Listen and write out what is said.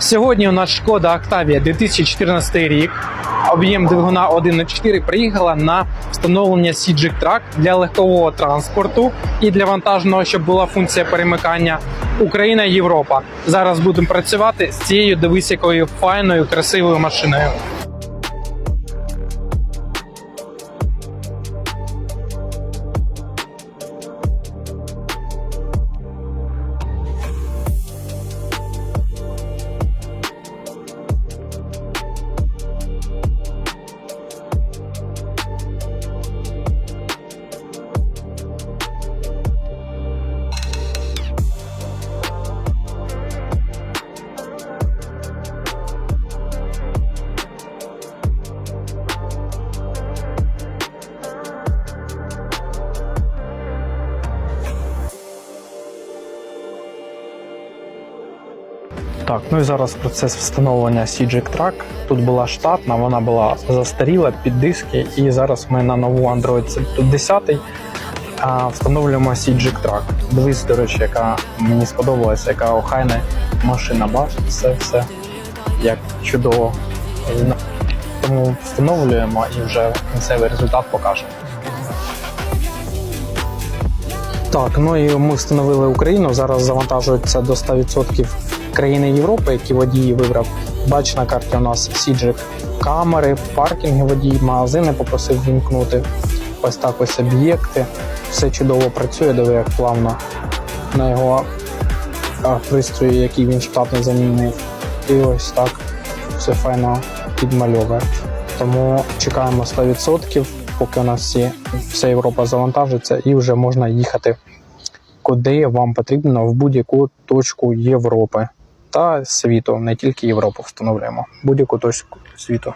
Сьогодні у нас шкода Октавія 2014 рік. Об'єм двигуна 1.4 приїхала на встановлення CG Track для легкового транспорту і для вантажного, щоб була функція перемикання Україна Європа. Зараз будемо працювати з цією дивись якою файною, красивою машиною. Так, ну і зараз процес встановлення CG Track. Тут була штатна, вона була застаріла під диски, і зараз ми на нову Android 10 а, встановлюємо CG Track. Дивись, до речі, яка мені сподобалася, яка охайна машина. Бач, все, все як чудово. Тому встановлюємо і вже кінцевий результат покажемо. Так, ну і ми встановили Україну. Зараз завантажується до 100% країни Європи, які водії вибрав. Бач на карті у нас Сіджик камери, паркінги водій, магазини попросив вімкнути. Ось так ось об'єкти. Все чудово працює, диви, як плавно на його пристрої, який він штатно замінив. І ось так все файно підмальовує. Тому чекаємо 100%, поки у нас всі, вся Європа завантажиться, і вже можна їхати куди вам потрібно в будь-яку точку Європи та світу, не тільки Європу встановлюємо, будь-яку точку світу.